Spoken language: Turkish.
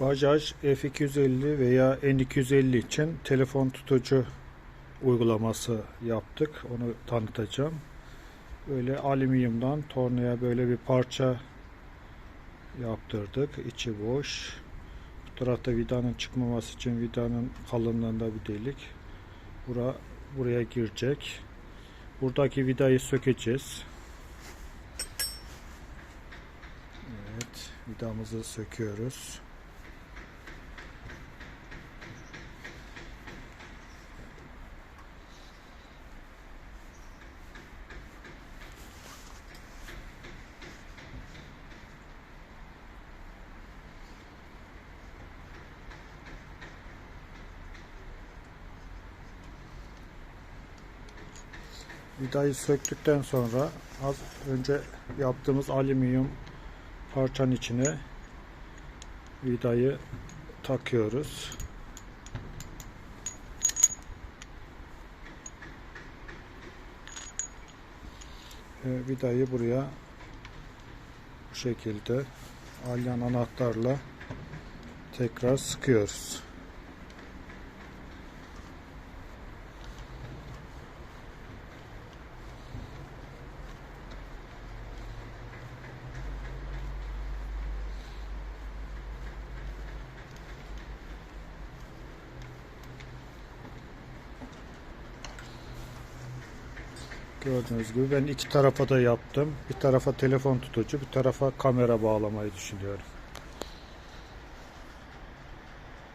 Bajaj F250 veya N250 için telefon tutucu uygulaması yaptık. Onu tanıtacağım. Böyle alüminyumdan tornaya böyle bir parça yaptırdık. İçi boş. Bu tarafta vidanın çıkmaması için vidanın kalınlığında bir delik. Bura, buraya girecek. Buradaki vidayı sökeceğiz. Evet, vidamızı söküyoruz. Vidayı söktükten sonra az önce yaptığımız alüminyum parçanın içine vidayı takıyoruz. Ve vidayı buraya bu şekilde alyan anahtarla tekrar sıkıyoruz. Gördüğünüz gibi ben iki tarafa da yaptım. Bir tarafa telefon tutucu, bir tarafa kamera bağlamayı düşünüyorum.